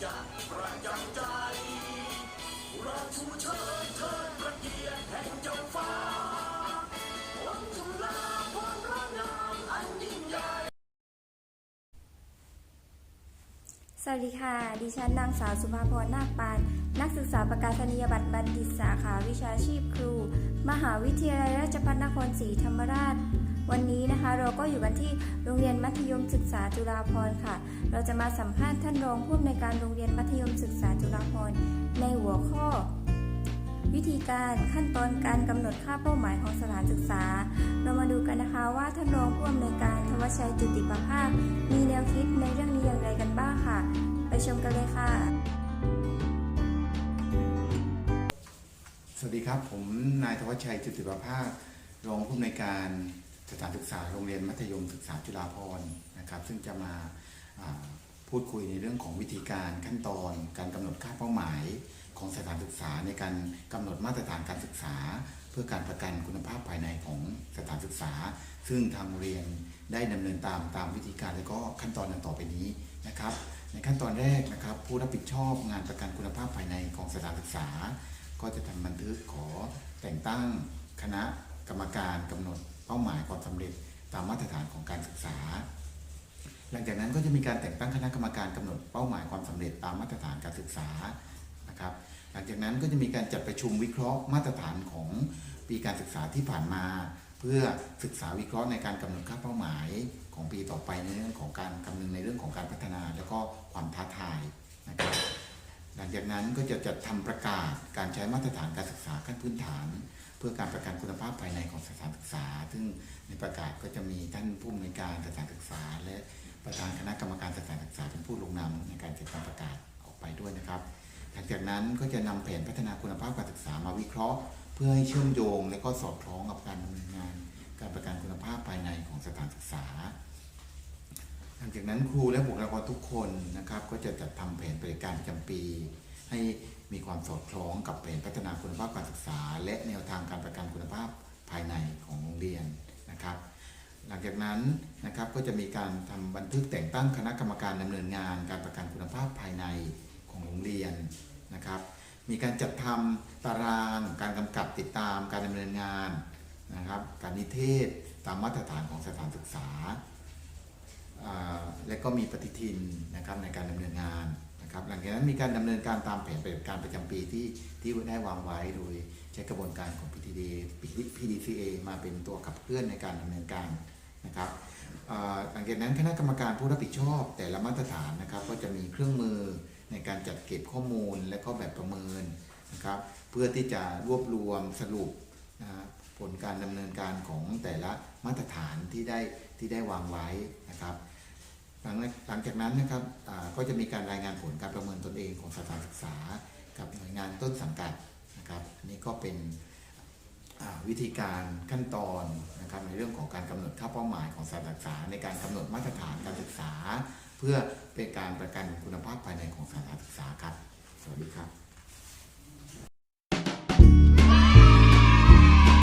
มีสัจะประจำใจ เราชูเชิดเทิดพระเกียรติแห่งเจ้าฟ้าองค์จุฬาภรพระนามอันยิ่งใหญ่ สวัสดีค่ะ ดิฉันนางสาวสุภาพรนาคปาน นักศึกษาประกาศนียบัตรบัณฑิตสาขาวิชาชีพครู มหาวิทยาลัยราชภัฏนครศรีธรรมราช วันนี้นะคะเราก็อยู่กันที่โรงเรียนมัธยมศึกษาจุฬาภรณ์ค่ะ เราจะมาสัมภาษณ์ท่านรองผู้อำนวยการโรงเรียนมัธยมศึกษาจุฬาภรณ์ในหัวข้อ วิธีการขั้นตอนการกำหนดค่าเป้าหมายของสถานศึกษา เรามาดูกันนะคะว่าท่านรองผู้อำนวยการทวชชัยจุติประภาคมีแนวคิดในเรื่องนี้อย่างไรกันบ้างค่ะ ไปชมกันเลยค่ะ สวัสดีครับ ผมนายธวัชชัยจุติประภาสรองผู้อำนวยการ สถานศึกษาโรงเรียนมัธยมศึกษาจุฬาภรณ์นะครับซึ่งจะมาพูดคุยในเรื่องของวิธีการขั้นตอน การกำหนดค่าเป้าหมายของสถานศึกษาในการกำหนดมาตรฐานการศึกษา เพื่อการประกันคุณภาพภายในของสถานศึกษา ซึ่งทางเรียนได้ดำเนินตามตามวิธีการและก็ขั้นตอนดังต่อไปนี้นะครับ ในขั้นตอนแรกนะครับ ผู้รับผิดชอบงานประกันคุณภาพภายในของสถานศึกษา ก็จะทำบันทึกขอแต่งตั้งคณะกรรมการกำหนด เป้าหมายความสำเร็จตามมาตรฐานของการศึกษา หลังจากนั้นก็จะมีการแต่งตั้งคณะกรรมการกำหนดเป้าหมายความสำเร็จตามมาตรฐานการศึกษานะครับหลังจากนั้นก็จะมีการจัดประชุมวิเคราะห์มาตรฐานของปีการศึกษาที่ผ่านมา เพื่อศึกษาวิเคราะห์ในการกำหนดค่าเป้าหมายของปีต่อไปในเรื่องของการคำนึงในเรื่องของการพัฒนา แล้วก็ความท้าทายนะครับหลังจากนั้นก็จะจัดทำประกาศการใช้มาตรฐานการศึกษาขั้นพื้นฐาน เพื่อการประกันคุณภาพภายในของสถานศึกษา ซึ่งในประกาศก็จะมีท่านผู้อำนวยการสถานศึกษา และประธานคณะกรรมการสถานศึกษาเป็นผู้ลงนามในการจัดทำประกาศออกไปด้วยนะครับหลังจากนั้นก็จะนำแผนพัฒนาคุณภาพการศึกษามาวิเคราะห์ เพื่อให้เชื่อมโยง และก็สอดคล้องกับการดำเนินงาน การประกันคุณภาพภายในของสถานศึกษา หลังจากนั้นครูและบุคลากรทุกคนนะครับ ก็จะจัดทำแผนปฏิการประจำปี ให้มีความสอดคล้องกับแผนพัฒนาคุณภาพการศึกษา และแนวทางการประกันคุณภาพภายในของโรงเรียนนะครับ หลังจากนั้นนะครับก็จะมีการทำบันทึกแต่งตั้งคณะกรรมการดำเนินงานการประกันคุณภาพภายในของโรงเรียนนะครับ มีการจัดทำตารางการกำกับติดตามการดำเนินงานนะครับการนิเทศตามมาตรฐานของสถานศึกษาอ่าและก็มีปฏิทินนะครับในการดำเนินงาน นะครับหลังจากนั้นมีการดำเนินการตามแผนปฏิบัติการประจำปีที่ที่ได้วางไว้โดยใช้กระบวนการของ PTD PDCA มาเป็นตัวขับเคลื่อนในการดำเนินการนะครับหลังจากนั้นคณะกรรมการผู้รับผิดชอบแต่ละมาตรฐานนะครับก็จะมีเครื่องมือในการจัดเก็บข้อมูลและก็แบบประเมินนะครับเพื่อที่จะรวบรวมสรุปนะผลการดำเนินการของแต่ละมาตรฐานที่ได้ที่ได้วางไว้นะครับ หลังหลังจากนั้นนะครับก็จะมีการรายงานผลการประเมินตนเองของสถานศึกษา กับหน่วยงานต้นสังกัดนะครับอันนี้ก็เป็นวิธีการขั้นตอนนะครับในเรื่องของการกำหนดค่าเป้าหมายของสถานศึกษา ในการกำหนดมาตรฐานการศึกษา เพื่อเป็นการประกันคุณภาพภายในของสถานศึกษาครับ สวัสดีครับ